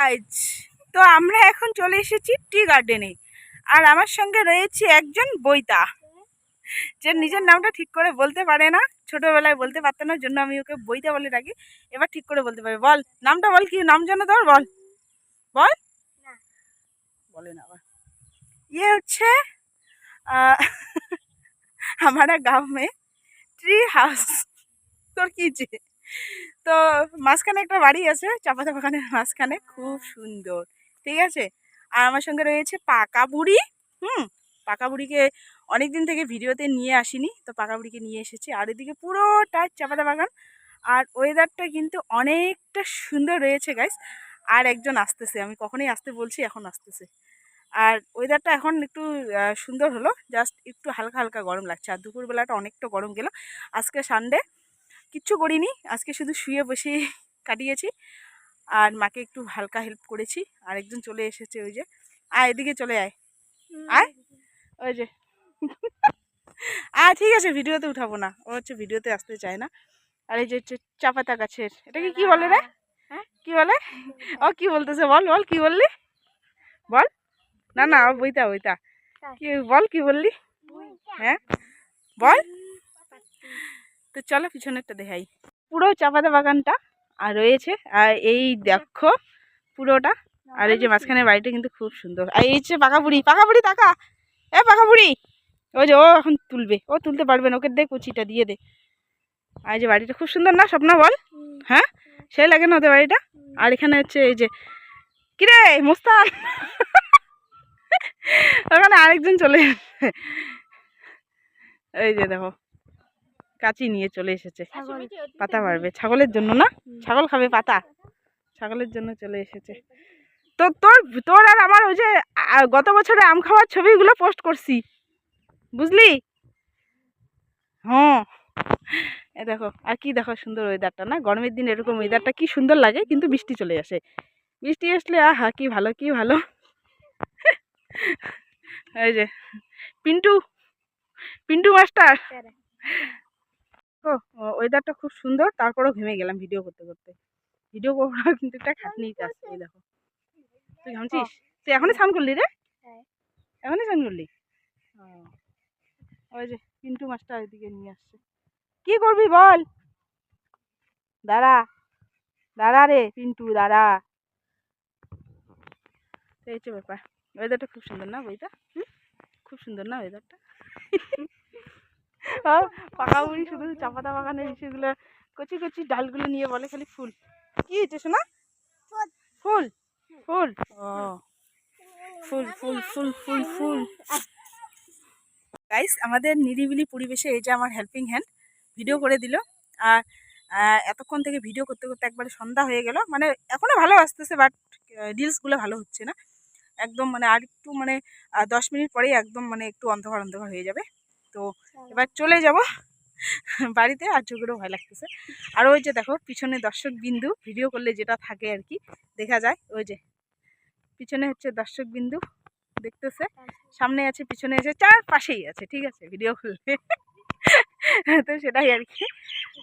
আজ তো আমরা এখন চলে এসেছি টি গার্ডেনে আর আমার সঙ্গে রয়েছে একজন বইতা যে নিজের নামটা ঠিক করে বলতে পারে না ছোটবেলায় বলতে পারতো না জন্য আমি ওকে বইতা বলে ডাকি এবার ঠিক করে বলতে পারে বল নামটা বল কি নাম জানো তোর বল বল না। বলে না আবার ये হচ্ছে আহ, हमारा गांव में ট্রি হাউস তোর কি যে তো মাঝখানে একটা বাড়ি আছে, চাপাতা বাগানের মাঝখানে, খুব সুন্দর, ঠিক আছে? আর আমার সঙ্গে রয়েছে পাকা বুড়ি, হুম? পাকা বুড়িকে অনেক দিন থেকে ভিডিওতে নিয়ে আসিনি, তো পাকা বুড়িকে নিয়ে এসেছি। আর এদিকে পুরোটা চাপাতা বাগান, আর ওয়েদারটা কিন্তু অনেকটা সুন্দর রয়েছে গাইস আর একজন আসতেছে, আমি কখনোই আসতে বলছি, এখন আসতেছে। আর ওয়েদারটা এখন একটু সুন্দর হলো জাস্ট একটু হালকা হালকা গরম লাগছে। আর দুপুরবেলাটা অনেকটা গরম গেল। আজকে সানডে কিচ্ছু করিনি। আজকে শুধু শুয়ে বসে কাটিয়েছি। আর মাকে একটু হালকা হেল্প করেছি। আর একজন চলে এসেছে ওই যে। আয় এদিকে চলে আয়। আয়। ওই যে। আয় ঠিক আছে ভিডিওতে উঠাবো না। ও হচ্ছে ভিডিওতে আসতে চায় না। আর এই যে হচ্ছে চাপাতা গাছের এটাকে কি বলে রে? হ্যাঁ? কি বলে? ও কি বলতেছে বল বল কি বললি? বল। না না বইতা বইতা। কি বল কি বললি? হ্যাঁ? বল। তো চলো পিছনেরটা দেখাই। পুরো চাপাতা বাগানটা আর রয়েছে আর এই দেখো পুরোটা আর এই যে মাঝখানে বাড়িটা কিন্তু খুব সুন্দর। আর এই যে পাকা বুড়ি পাকা বুড়ি তাকা! এ পাকা বুড়ি! ওই যে ও এখন তুলবে ও তুলতে পারবে না ওকে দে কুচিটা দিয়ে দে। আর এই যে বাড়িটা খুব সুন্দর না স্বপ্ন বল? হ্যাঁ? সেই লাগে না ওদের বাড়িটা? আর এখানে হচ্ছে এই যে কিরে মুস্তান! ওখানে আরেকজন চলে এই যে দেখো কাচি নিয়ে চলে এসেছে। পাতা পারবে ছাগলের জন্য না? ছাগল খাবে পাতা? ছাগলের জন্য চলে এসেছে। তো। তোর তোর আর আমার ওই যে গত বছরে আম খাওয়ার ছবিগুলো পোস্ট করছি। বুঝলি? হ্যাঁ। এ দেখো আর কি দেখো সুন্দর ওয়েদারটা না? গরমের দিন এরকম ওয়েদারটা কি সুন্দর লাগে? কিন্তু বৃষ্টি চলে আসে। বৃষ্টি আসলে আহা কি ভালো কি ভালো। এই যে পিন্টু পিন্টু মাস্টার। ও ওয়েদারটা খুব সুন্দর। তারপরেও ঘেমে গেলাম ভিডিও করতে করতে। ভিডিও করার কিন্তু একটা খাটনির কাজ এই দেখো। তুই ঘামছিস? তুই এখনই স্নান করলি রে? হ্যাঁ। এখনই স্নান করলি? ওই যে পিন্টু মাস্টার এদিকে নিয়ে আসছে। কি করবি বল? দাঁড়া। দাঁড়া রে পিন্টু দাঁড়া। তো এই হচ্ছে ব্যাপার। ওয়েদারটা খুব সুন্দর না বইটা? খুব সুন্দর না ওয়েদারটা আর পাকা বুড়ি শুধু চাপাতা বাগানের সেগুলো কচি কচি ডালগুলো নিয়ে বলে খালি ফুল। কি হয়েছে শোনা ফুল। ফুল? ও ফুল। ফুল ফুল ফুল ফুল গাইস আমাদের নিরিবিলি পরিবেশে এই যে আমার হেল্পিং হ্যান্ড ভিডিও করে দিল। আর এতক্ষণ থেকে ভিডিও করতে করতে একবারে সন্ধ্যা হয়ে গেল। মানে এখনও ভালো আসতেছে বাট রিলসগুলো ভালো হচ্ছে না। একদম মানে আর একটু মানে দশ মিনিট পরেই একদম মানে একটু অন্ধকার অন্ধকার হয়ে যাবে। তো এবার চলে যাব বাড়িতে আর চোখেরও ভয় লাগতেছে। আর ওই যে দেখো পিছনে দর্শক বিন্দু ভিডিও করলে যেটা থাকে আর কি দেখা যায়। ওই যে পিছনে হচ্ছে দর্শক বিন্দু দেখতেছে? সামনে আছে পিছনে আছে চার পাশেই আছে ঠিক আছে ভিডিও করলে। তো সেটাই আর কি।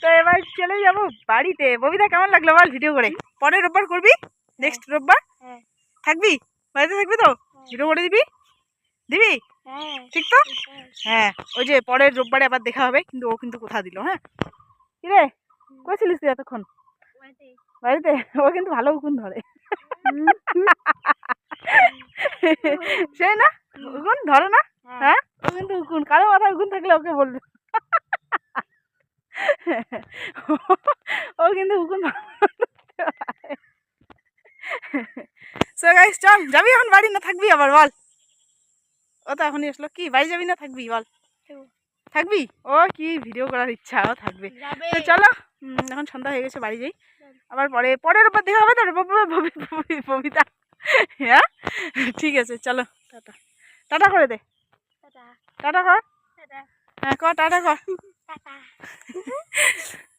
তো এবার চলে যাব বাড়িতে। ববিতা কেমন লাগল বল ভিডিও করে? পরের রোববার করবি? নেক্সট রোববার? হ্যাঁ। থাকবি? বাড়িতে থাকবি তো? ভিডিও করে দিবি? দিবি? হ্যাঁ ঠিক তো? হ্যাঁ ওই যে পরের রোববারে আবার দেখা হবে কিন্তু ও কিন্তু কোথা দিল হ্যাঁ? কিরে কইছিলিস তুই এতক্ষণ? বাড়িতে। ও কিন্তু ভালো উকুন ধরে। সেই না? উকুন ধরে না? হ্যাঁ। ও কিন্তু উকুন কারও মাথায় উকুন থাকলে ওকে বলবে। ও কিন্তু উকুন সো গাইস চল যাবি এখন বাড়ি না থাকবি? আবার বল। ও তো এখনই আসলো। কি বাড়ি যাবি না থাকবি? বল। থাকবি? ও কি ভিডিও করার ইচ্ছা ও থাকবে। তো চলো এখন সন্ধ্যা হয়ে গেছে বাড়ি যাই। আবার পরে পরের ওপর দেখা হবে তো ববিতা হ্যাঁ? ঠিক আছে চলো টাটা। টাটা করে দে। টাটা। টাটা কর। হ্যাঁ কর টাটা কর। টাটা।